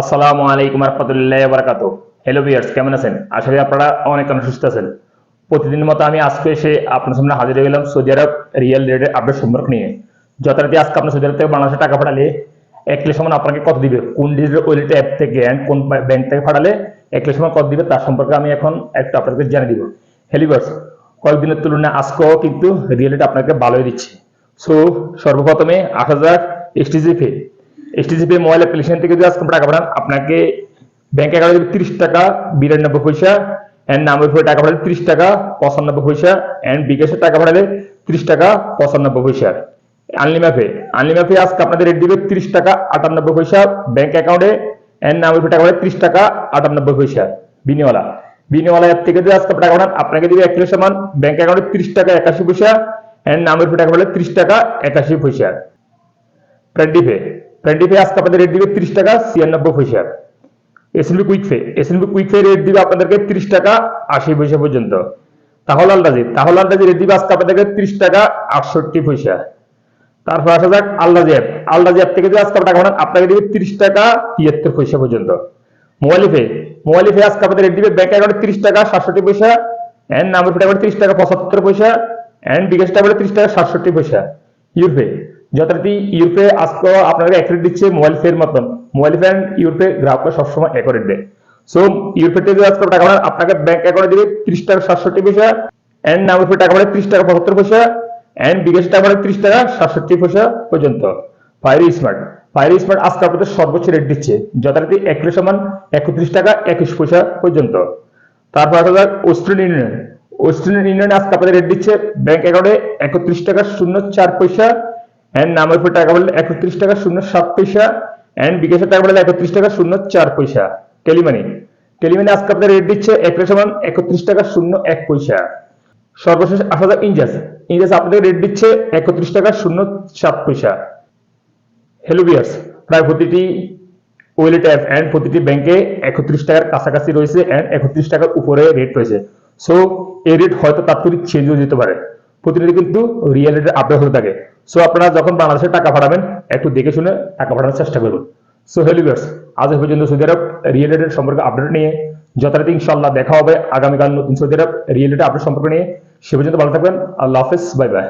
আসসালামু আলাইকুম রহমতুল্লাহ বারাকাতু হ্যালো ভিউয়ার্স কেমন আছেন? করি আপনারা অনেক অনেক সুস্থ আছেন। প্রতিদিনের মতো আমি আজকে এসে আপনার সামনে হাজির হয়ে গেলাম সৌদি আরব রিয়েল রেটের আপডেট সম্পর্ক নিয়ে। যথারীতি আজকে আপনার সৌদি আরব থেকে বাংলাদেশে টাকা পাঠালে এক লিখ সমান আপনাকে কত দিবে? কোন ডিজিটাল ওয়ালেট অ্যাপ থেকে অ্যান্ড কোন ব্যাংক থেকে পাঠালে এক লিখ সমান কত দিবে? তার সম্পর্কে আমি এখন একটু আপনাদেরকে জানিয়ে দিব। হ্যালো ভিউয়ার্স কয়েকদিনের তুলনায় আজকেও কিন্তু রিয়েল রেট আপনাকে ভালোই দিচ্ছে। সো সর্বপ্রথমে আট হাজার STG pay STG pay mobile application থেকে যদি আজকে টাকা পাঠান, আপনাকে ব্যাংক অ্যাকাউন্টে তিরিশ টাকা, বিরানব্বই পয়সা অ্যান্ড নামের উপরে টাকা পাঠালে ত্রিশ টাকা, পঁচানব্বই পয়সা অ্যান্ড বিকাশের টাকা পাঠালে ত্রিশ টাকা, পঁচানব্বই পয়সা। আনলিমা পে আনলিমা পে আজকে আপনাদের রেট দিবে ত্রিশ টাকা, আটানব্বই পয়সা ব্যাংক অ্যাকাউন্টে অ্যান্ড নামের উপরে টাকা পাঠালে ত্রিশ টাকা, আটানব্বই পয়সা। বিনিওয়ালা বিনিওয়ালা অ্যাপ থেকে যদি আজকে টাকা পাঠান, আপনাকে দিবে এক কিলো সমান ব্যাংক অ্যাকাউন্টে ত্রিশ টাকা, একাশি পয়সা অ্যান্ড নামের উপরে টাকা পাঠালে ত্রিশ টাকা, একাশি পয়সা। প্রেন্ডিপে প্রেন্ডিপে আজকে আপনাদের রেট দিবে ত্রিশ টাকা, ছিয়ানব্বই পয়সা। SNB quick pay SNB quick pay rate দিবে আপনাদেরকে ত্রিশ টাকা, আশি পয়সা পর্যন্ত। তাহলে আলরাজি তাহলে আলরাজি রেট দিবে আজকে আপনাদেরকে ত্রিশ টাকা, আটষট্টি পয়সা। তারপর আসা যাক আলরাজি অ্যাপ আলরাজি অ্যাপ থেকে যদি আজকে টাকা পাঠান আপনাকে দিবে ত্রিশ টাকা, তিয়াত্তর পয়সা পর্যন্ত। মোবাইল পে মোবাইল পে আজকে আপনাদের রেট দিবে ব্যাংক অ্যাকাউন্টে ত্রিশ টাকা, সাতষট্টি পয়সা। অ্যান্ড নাম্বার পে ত্রিশ টাকা, পঁচাত্তর পয়সা। অ্যান্ড বিকাশ টাকা ত্রিশ টাকা, সাতষট্টি পয়সা। ইউরপে যথারীতি ইউরপে আজকে আপনাকে এক রেট দিচ্ছে মোবাইল ফের মতন। মোবাইল ফে অ্যান্ড ইউরপে গ্রাহকরা সবসময় এক রেট দেয় সো ইউরপে থেকে আজকে টাকা পাঠান আপনাকে ব্যাংক অ্যাকাউন্টে দিবে ত্রিশ টাকা সাতষট্টি পয়সা অ্যান্ড নাম্বার পে টাকা পাঠায় ত্রিশ টাকা পঁচাত্তর পয়সা অ্যান্ড বিকাশ টাকা পাঠায় ত্রিশ টাকা সাতষট্টি পয়সা পর্যন্ত। ফায়ার স্মার্ট ফায়ার স্মার্ট আজকে আপনাদের সর্বোচ্চ রেট দিচ্ছে। যথারীতি এক কিলো সমান একত্রিশ টাকা একুশ পয়সা পর্যন্ত। তারপর আসা যাক ওয়েস্টার্ন ইউনিয়ন ওয়েস্টার্ন ইউনিয়ন আজকে আপনাদের রেট দিচ্ছে। ব্যাংক অ্যাকাউন্টে একত্রিশ টাকা শূন্য চার পয়সা অ্যান্ড নামের উপর টাকা বললে একত্রিশ টাকা শূন্য সাত পয়সা। অ্যান্ড বিকাশের টাকা বললে একত্রিশ টাকা শূন্য চার পয়সা। টেলিমানি টেলিমানি আজকে আপনাদের রেট দিচ্ছে এক সমান একত্রিশ টাকা শূন্য এক পয়সা। সর্বশেষ আসা যাক ইনজাস। ইনজাস আপনাদের রেট দিচ্ছে একত্রিশ টাকা শূন্য সাত পয়সা। হ্যালো বিয়ার্স প্রায় প্রতিটি ওয়েলেট অ্যাপ অ্যান্ড প্রতিটি ব্যাংকে একত্রিশ টাকার কাছাকাছি রয়েছে অ্যান্ড একত্রিশ টাকার উপরে রেট রয়েছে। সো এই রেট হয়তো তাৎক্ষণিক চেঞ্জ হয়ে যেতে পারে। প্রতিটি কিন্তু রিয়েল রেটের আপডেট হতে থাকে। সো আপনারা যখন বাংলাদেশে টাকা পাঠাবেন, একটু দেখে শুনে টাকা পাঠানোর চেষ্টা করবেন। সো হেলিভার্স আজ পর্যন্ত সৌদি আরব রিয়েল রেটের সম্পর্কে আপডেট নিয়ে যথারীতি ইনশাল্লাহ দেখা হবে আগামীকাল নতুন সৌদি আরব রিয়েল রেটের আপডেট সম্পর্কে নিয়ে। সে পর্যন্ত ভালো থাকবেন, আল্লাহ হাফিজ বাই বাই